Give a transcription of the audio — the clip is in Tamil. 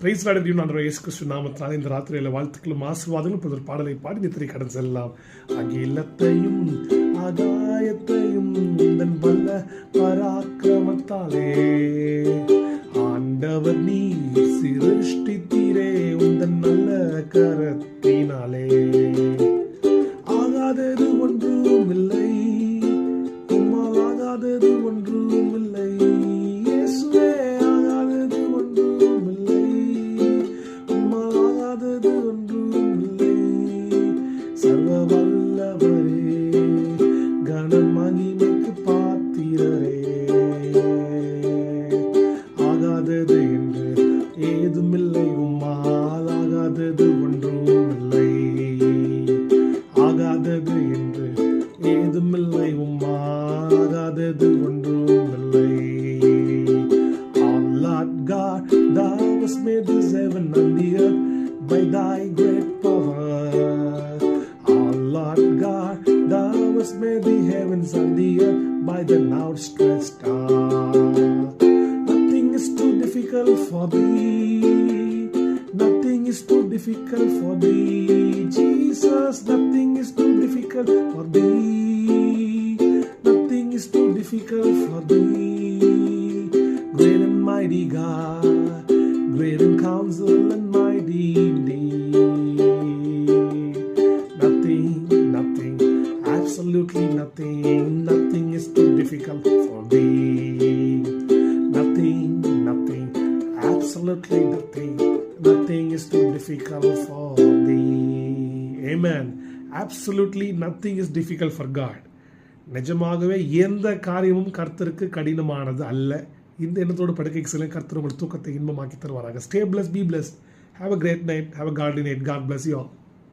பிரைஸ் நாடுகையும் நான் இயேசு கிறிஸ்து நாமத்தினால் இந்த ராத்திரியில வாழ்த்துக்களும் ஆசீர்வாதங்களும் புதர் பாடலை பாடி நித்திரை கடன் செல்லலாம். அகிலத்தையும் ஆதாயத்தையும் உந்தன் வல்ல பராக்கிரமத்தாலே ஆண்டவர் நீ சிருஷ்டித்து மகிமைக்கு பாத்திரரே. ஆகாதது என்று ஏதுமில்லை உம்மால் ஆகாதது ஒன்றும் இல்லை ஆகாதது என்று ஏதுமில்லை உம்மால் ஆகாதது ஒன்றும் இல்லை made the heavens and the earth by the outstretched arm. Nothing is too difficult for thee. Nothing is too difficult for thee. Jesus, nothing is too difficult for thee. Nothing is too difficult for thee. Great and mighty God, great in counsel and absolutely nothing, nothing is too difficult for thee. Nothing, nothing, absolutely nothing, nothing is too difficult for thee. Amen. Absolutely nothing is difficult for God. நிஜமாகவே எந்த காரியமும் கர்த்தருக்கு கடினமானது அல்ல இந்த எண்ணத்தோடு படுக்கைக்கு சில கர்த்தர் உங்கள் தூக்கத்தை இன்பமாக்கி தருவாராக stay blessed be blessed have a great night have a Cardy night God bless you all